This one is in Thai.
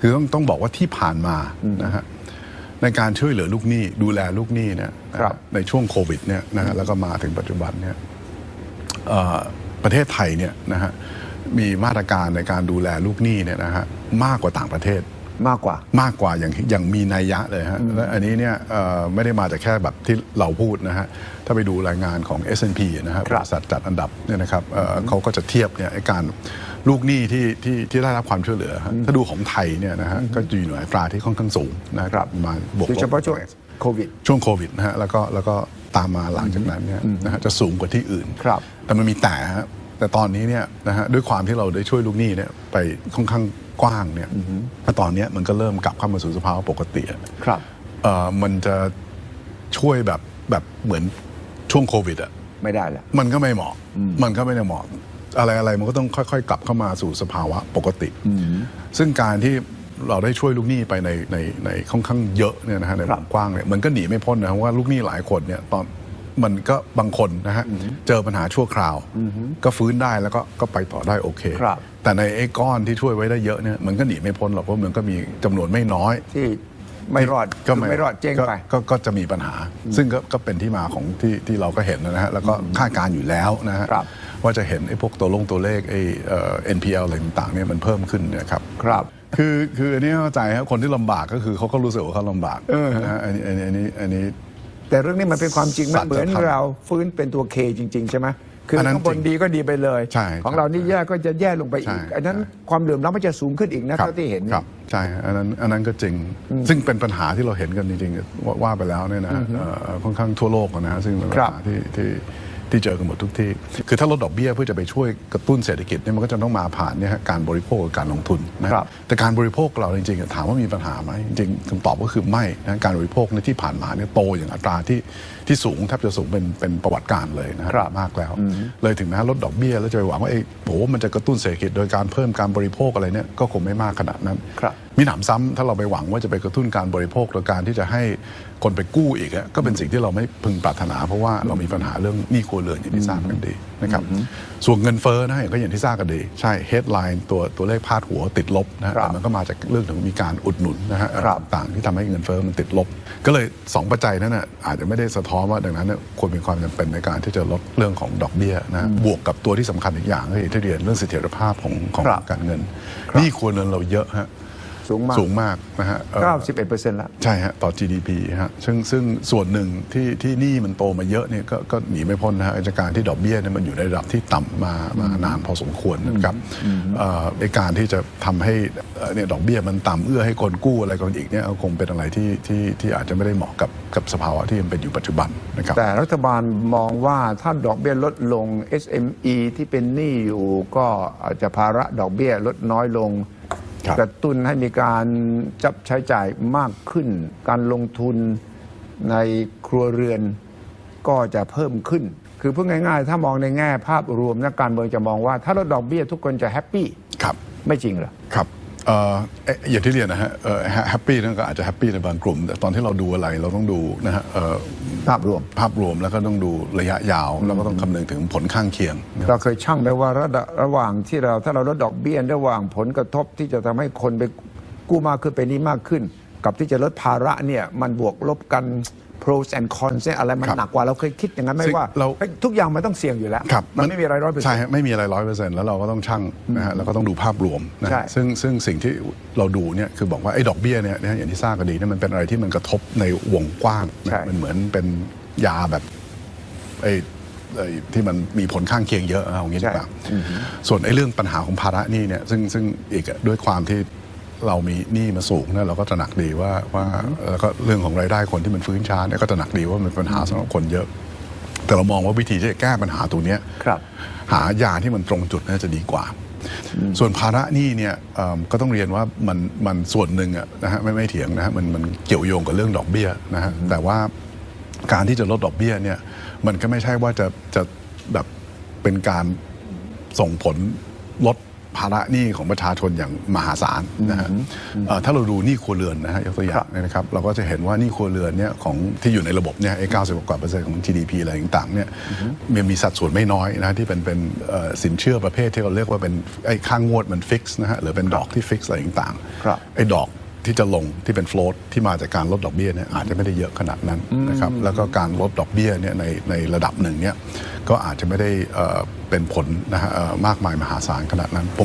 คือต้องต้องบอกว่าที่ผ่านมานะฮะในการช่วยเหลือลูกหนี้ดูแลลูกหนี้เนี่ยนะฮะครับในช่วงโควิดเนี่ยนะฮะแล้วก็มาถึงปัจจุบันเนี่ยเอ่อประเทศไทยเนี่ยนะฮะมีมาตรการในการดูแลลูกหนี้เนี่ยนะฮะมากกว่าต่างประเทศ มากกว่า มากกว่าอย่างอย่างมีนัยยะเลยฮะและอันนี้เนี่ยเอ่อไม่ได้มาจากแค่แบบที่เราพูดนะฮะถ้าไปดูรายงานของ S&P นะฮะครับบริษัทจัดอันดับเนี่ยนะครับเอ่อเขาก็จะเทียบเนี่ยไอ้การ ลูกหนี้ที่ที่ที่ได้รับความช่วยเหลือฮะถ้าดูของไทยเนี่ยนะฮะก็จะอยู่ในอัตราที่ค่อนข้างสูงนะครับประมาณบวกโดยลเฉบพาะช่วงโควิด ช่วงโควิดนะฮะแล้วก็แล้วก็ตามมาหลังจากนั้นเนี่ยนะฮะจะสูงกว่าที่อื่น ครับแต่มันมีแต่ฮะแต่ตอนนี้เนี่ยนะฮะด้วยความที่เราได้ช่วยลูกหนี้เนี่ยไปค่อนข้างกว้างเนี่ยแต่ตอนเนี้ยมันก็เริ่มกลับเข้ามาสู่สภาวะปกติอะครับ เอ่อมันจะช่วยแบบแบบเหมือนช่วงโควิดอะไม่ได้แล้วมันก็ไม่เหมาะ มันก็ไม่ได้เหมาะ อะไรอะไรมันก็ต้องค่อยๆ กลับเข้ามาสู่สภาวะปกติ ซึ่งการที่เราได้ช่วยลูกหนี้ไปในในในค่อนข้างเยอะเนี่ยนะฮะในครัวบงกว้างเนี่ยมันก็หนีไม่พ้นนะเพราะว่าลูกหนี้หลายคนเนี่ยตอนมันก็บางคนนะฮะเจอปัญหาชั่วคราว ก็ฟื้นได้แล้วก็ก็ไปต่อได้โอเค ครับ แต่ในไอ้ก้อนที่ช่วยไว้ได้เยอะเนี่ยมันก็หนีไม่พ้นหรอกเพราะมันก็มีจำนวนไม่น้อย ที่ไม่รอดก็ไม่รอดเจ๊งไป ก็ก็ก็จะมีปัญหา ซึ่งก็ก็เป็นที่มาของที่ที่เราก็เห็นนะฮะแล้วก็คาดการณ์อยู่แล้วนะฮะ ครับ ว่าจะเห็นไอ้พวกตัวลงตัวเลขไอ้เอ่อ NPL อะไรต่างๆเนี่ยมันเพิ่มขึ้นเนะครับครับคือคืออันนี้เข้าใจครับคนที่ลำบากก็คือเขาก็รู้สึกว่าเขาลำบากเออนะฮะอันนี้อันนี้อันนี้อันนี้ แต่เรื่องนี้มันเป็นความจริงสัมันจเหมือนธรรมเราฟื้นเป็นตัวเคจริง ๆ ใช่ไหมคืออนนั้นข้างบนจริงดีก็ดีไปเลยใช่ของเรานี่แย่ก็จะแย่ลงไปอีกใช่อันนั้นใช่ความเหลื่อมล้ำมันจะสูงขึ้นอีกนะเท่าที่เห็นครับใช่อันนั้นอันนั้นก็จริง ซึ่งเป็นปัญหาที่เราเห็นกันจริงๆว่าว่าไปแล้วเนี่ยนะฮะเอ่อค่อนข้างทั่วโลกนะฮะซึ่งเป็นปัญครับหาที่ที่ ที่เจอกันหมดทุกที่ คือถ้าลดดอกเบี้ยเพื่อจะไปช่วยกระตุ้นเศรษฐกิจเนี่ยมันก็จะต้องมาผ่านเนี่ยฮะการบริโภคกับการลงทุนนะฮะครับแต่การบริโภคเราจริงๆถามว่ามีปัญหาไหมจริงๆคำตอบก็คือไม่นะการบริโภคในที่ผ่านมาเนี่ยโตอย่างอัตราที่ที่สูงแทบจะสูงเป็นเป็นประวัติการเลยนะฮะครับมากแล้ว เลยถึงแม้ลดดอกเบี้ยแล้วจะไปหวังว่าไอ้โหมันจะกระตุ้นเศรษฐกิจโดยการเพิ่มการบริโภคอะไรเนี่ยก็คงไม่มากขนาดนั้นครับ มีหนำซ้ำถ้าเราไปหวังว่าจะไปกระตุ้นการบริโภคโดยการที่จะให้คนไปกู้อีกอะก็เป็นสิ่งที่เราไม่พึงปรารถนา เพราะว่าเรามีปัญหาเรื่องหนี้ครัวเรือนอย่างที่ทราบกันดีนะครับส่วนเงินเฟ้อนะก็อย่างที่ทราบกันดี ใช่ headline ตัวตัวเลขพาดหัวติดลบนะฮะครับแต่มันก็มาจากเรื่องของมีการอุดหนุนนะฮะครับต่างที่ทำให้เงินเฟ้อมันติดลบ ก็เลยสองปัจจัยนั้นน่ะอาจจะไม่ได้สะท้อนว่าดังนั้นเนี่ยควรมีความจำเป็นในการที่จะลดเรื่องของดอกเบี้ยนะฮะบวกกับตัวที่สำคัญอีกอย่างก็คือที่เรียนเรื่องเสถียรภาพของของครับการเงินครับหนี่ครัวเรือนเราเยอะฮะ สูงมากสูงมากนะฮะเอ่อ91เปอร์เซ็นต์ละใช่ฮะต่อ GDP ฮะซึ่งซึ่งส่วนหนึ่งที่ที่หนี้มันโตมาเยอะเนี่ยก็ก็หนีไม่พ้นนะฮะจากการที่ดอกเบี้ยเนี่ยมันอยู่ในระดับที่ต่ำมามานานพอสมควรนะครับเอ่อในการที่จะทำให้เอ่อเนี่ยดอกเบี้ยมันต่ำเอื้อให้คนกู้อะไรกันอีกเนี่ยก็คงเป็นอะไรที่ที่ที่อาจจะไม่ได้เหมาะกับกับสภาวะที่มันเป็นอยู่ปัจจุบันนะครับแต่รัฐบาลมองว่าถ้าดอกเบี้ยลดลง SME ที่เป็นหนี้อยู่ก็อาจจะภาระดอกเบี้ยลดน้อยลงครับ กระตุ้นให้มีการจับใช้จ่ายมากขึ้น การลงทุนในครัวเรือนก็จะเพิ่มขึ้น คือพูดง่ายๆ ถ้ามองในแง่ภาพรวมนักการเมืองจะมองว่า ถ้าลดดอกเบี้ยทุกคนจะแฮปปี้ครับไม่จริงเหรอครับเอ่อเอ่ออย่างที่เรียนนะฮะแฮปปี้นั่นก็อาจจะแฮปปี้ในบางกลุ่ม แต่ตอนที่เราดูอะไรเราต้องดูนะฮะเอ่อภาพรวมภาพรวมแล้วก็ต้องดูระยะยาว แล้วก็ต้องคำนึงถึงผลข้างเคียงนะครับเราเคยชั่งได้ว่าระดับระหว่างที่เราถ้าเราลดดอกเบี้ยระหว่างผลกระทบที่จะทำให้คนไปกู้มากขึ้นไปนี้มากขึ้น กับที่จะลดภาระเนี่ยมันบวกลบกัน pros and cons เนี่ยอะไรมันครับหนักกว่าเราเคยคิดอย่างนั้นไหมซึ่งว่าเราเฮ้ยทุกอย่างมันต้องเสี่ยงอยู่แล้ว ครับมันไม่มีอะไรร้อยเปอร์เซ็นใช่ต์ ฮะไม่มีอะไรร้อยเปอร์เซ็นต์แล้วเราก็ต้องชั่งนะฮะแล้วก็ต้องดูภาพรวมนะใช่ ฮะซึ่งซึ่งสิ่งที่เราดูเนี่ยคือบอกว่าไอ้ดอกเบี้ยเนี่ยนะฮะอย่างที่ทราบกันดีเนี่ยมันเป็นอะไรที่มันกระทบในวงกว้างนะใช่ มันเหมือนเป็นยาแบบไอ้ไอ้ที่มันมีผลข้างเคียงเยอะเอาอย่างนี้ดีกว่าส่วนไอ้เรื่องปัญหาของภาระหนี้เนี่ยซึ่งซึ่งอีกอะด้วยความที่ เรามีหนี้มาสูงเนี่ยเราก็ตระหนักดีว่าว่าแล้วก็เรื่องของรายได้คนที่มันฟื้นช้าเนี่ยก็ตระหนักดีว่ามันเป็นปัญหาสำหรับคนเยอะ แต่เรามองว่าวิธีที่จะแก้ปัญหาตัวเนี้ยครับหายาที่มันตรงจุดน่าจะดีกว่า ส่วนภาระหนี้เนี่ยเอิ่มก็ต้องเรียนว่ามันมันส่วนหนึ่งอะนะฮะไม่ไม่เถียงนะฮะมันมันเกี่ยวโยงกับเรื่องดอกเบี้ยนะฮะแต่ว่าการที่จะลดดอกเบี้ยเนี่ยมันก็ไม่ใช่ว่าจะจะแบบเป็นการส่งผลลด ภาระหนี้ของประชาชนอย่างมหาศาลนะฮะเอ่อถ้าเราดูหนี้ครัวเรือนนะฮะยกตัวอย่างเนี่ยนะครับ เราก็จะเห็นว่าหนี้ครัวเรือนเนี่ยของที่อยู่ในระบบเนี่ยไอ้เก้าสิบกว่าเปอร์เซ็นต์ของ GDP อะไรต่างๆเนี่ยมันมีสัดส่วนไม่น้อยนะที่เป็นเป็นเอ่อสินเชื่อประเภทที่เราเรียกว่าเป็นไอ้ค่างวดมันฟิกซ์นะฮะหรือเป็นดอกที่ฟิกซ์อะไรต่างๆครับไอ้ดอกที่จะลงที่เป็น float ที่มาจากการลดดอกเบี้ยเนี่ยอาจจะไม่ได้เยอะขนาดนั้นนะครับแล้วก็การลดดอกเบี้ยเนี่ยในในระดับหนึ่งเนี่ยก็อาจจะไม่ได้เอ่อเป็นผลนะฮะเอ่อมากมายมหาศาลขนาดนั้นผม